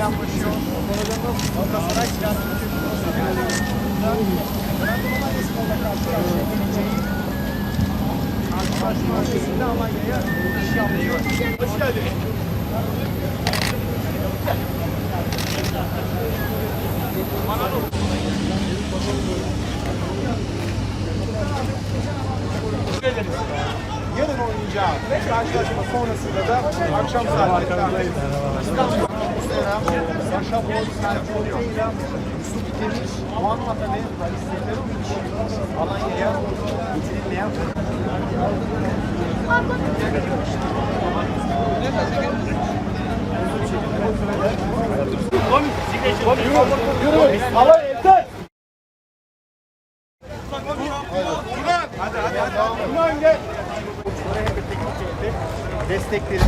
selamlaşıyor. Galatasaray siyasi Karşılaşma öncesinde Almanya'ya iş yapıyor. Hoş geldin. Bana da Yarın oynayacağı karşılaşma sonrasında da akşam saatlerinde İstanbul Saşa Boz, Serkan Teyran, Yusuf Demir, Muhammed Ali, Ali Seferovic, Alanya'ya getirilmeyen Destekleri